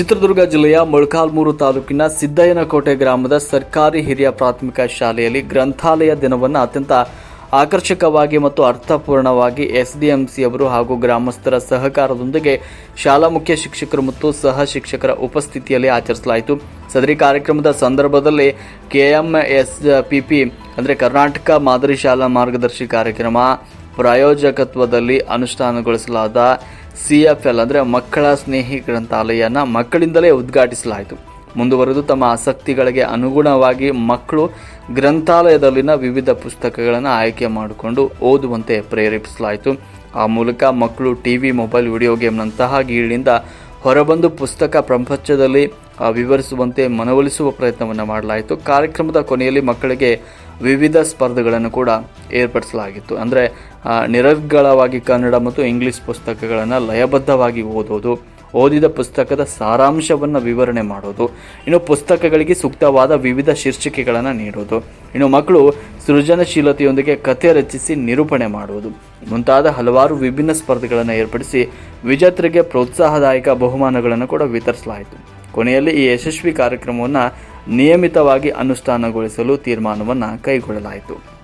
ಚಿತ್ರದುರ್ಗ ಜಿಲ್ಲೆಯ ಮೊಳಕಾಲ್ಮೂರು ತಾಲೂಕಿನ ಸಿದ್ದಯ್ಯನಕೋಟೆ ಗ್ರಾಮದ ಸರ್ಕಾರಿ ಹಿರಿಯ ಪ್ರಾಥಮಿಕ ಶಾಲೆಯಲ್ಲಿ ಗ್ರಂಥಾಲಯ ದಿನವನ್ನು ಅತ್ಯಂತ ಆಕರ್ಷಕವಾಗಿ ಮತ್ತು ಅರ್ಥಪೂರ್ಣವಾಗಿ ಎಸ್ಡಿಎಂಸಿಯವರು ಹಾಗೂ ಗ್ರಾಮಸ್ಥರ ಸಹಕಾರದೊಂದಿಗೆ ಶಾಲಾ ಮುಖ್ಯ ಶಿಕ್ಷಕರು ಮತ್ತು ಸಹ ಶಿಕ್ಷಕರ ಉಪಸ್ಥಿತಿಯಲ್ಲಿ ಆಚರಿಸಲಾಯಿತು. ಸದರಿ ಕಾರ್ಯಕ್ರಮದ ಸಂದರ್ಭದಲ್ಲಿ ಕೆಎಂಎಸ್ಪಿಪಿ ಅಂದರೆ ಕರ್ನಾಟಕ ಮಾದರಿ ಶಾಲಾ ಮಾರ್ಗದರ್ಶಿ ಕಾರ್ಯಕ್ರಮ, ಪ್ರಾಯೋಜಕತ್ವದಲ್ಲಿ ಅನುಷ್ಠಾನಗೊಳಿಸಲಾದ ಸಿಎಫ್ಎಲ್ ಅಂದರೆ ಮಕ್ಕಳ ಸ್ನೇಹಿ ಗ್ರಂಥಾಲಯನ ಮಕ್ಕಳಿಂದಲೇ ಉದ್ಘಾಟಿಸಲಾಯಿತು. ಮುಂದುವರೆದು ತಮ್ಮ ಆಸಕ್ತಿಗಳಿಗೆ ಅನುಗುಣವಾಗಿ ಮಕ್ಕಳು ಗ್ರಂಥಾಲಯದಲ್ಲಿನ ವಿವಿಧ ಪುಸ್ತಕಗಳನ್ನು ಆಯ್ಕೆ ಮಾಡಿಕೊಂಡು ಓದುವಂತೆ ಪ್ರೇರೇಪಿಸಲಾಯಿತು. ಆ ಮೂಲಕ ಮಕ್ಕಳು ಟಿ ವಿ ಮೊಬೈಲ್, ವಿಡಿಯೋ ಗೇಮ್ನಂತಹ ಗೀಳಿನಿಂದ ಹೊರಬಂದು ಪುಸ್ತಕ ಪ್ರಪಂಚದಲ್ಲಿ ವಿವರಿಸುವಂತೆ ಮನವೊಲಿಸುವ ಪ್ರಯತ್ನವನ್ನು ಮಾಡಲಾಯಿತು. ಕಾರ್ಯಕ್ರಮದ ಕೊನೆಯಲ್ಲಿ ಮಕ್ಕಳಿಗೆ ವಿವಿಧ ಸ್ಪರ್ಧೆಗಳನ್ನು ಕೂಡ ಏರ್ಪಡಿಸಲಾಗಿತ್ತು. ಅಂದರೆ ನಿರರ್ಗಳವಾಗಿ ಕನ್ನಡ ಮತ್ತು ಇಂಗ್ಲಿಷ್ ಪುಸ್ತಕಗಳನ್ನು ಲಯಬದ್ಧವಾಗಿ ಓದೋದು, ಓದಿದ ಪುಸ್ತಕದ ಸಾರಾಂಶವನ್ನು ವಿವರಣೆ ಮಾಡೋದು, ಇನ್ನು ಪುಸ್ತಕಗಳಿಗೆ ಸೂಕ್ತವಾದ ವಿವಿಧ ಶೀರ್ಷಿಕೆಗಳನ್ನು ನೀಡೋದು, ಇನ್ನು ಮಕ್ಕಳು ಸೃಜನಶೀಲತೆಯೊಂದಿಗೆ ಕಥೆ ರಚಿಸಿ ನಿರೂಪಣೆ ಮಾಡುವುದು, ಮುಂತಾದ ಹಲವಾರು ವಿಭಿನ್ನ ಸ್ಪರ್ಧೆಗಳನ್ನು ಏರ್ಪಡಿಸಿ ವಿಜೇತರಿಗೆ ಪ್ರೋತ್ಸಾಹದಾಯಕ ಬಹುಮಾನಗಳನ್ನು ಕೂಡ ವಿತರಿಸಲಾಯಿತು. ಕೊನೆಯಲ್ಲಿ ಈ ಯಶಸ್ವಿ ಕಾರ್ಯಕ್ರಮವನ್ನು ನಿಯಮಿತವಾಗಿ ಅನುಷ್ಠಾನಗೊಳಿಸಲು ತೀರ್ಮಾನವನ್ನು ಕೈಗೊಳ್ಳಲಾಯಿತು.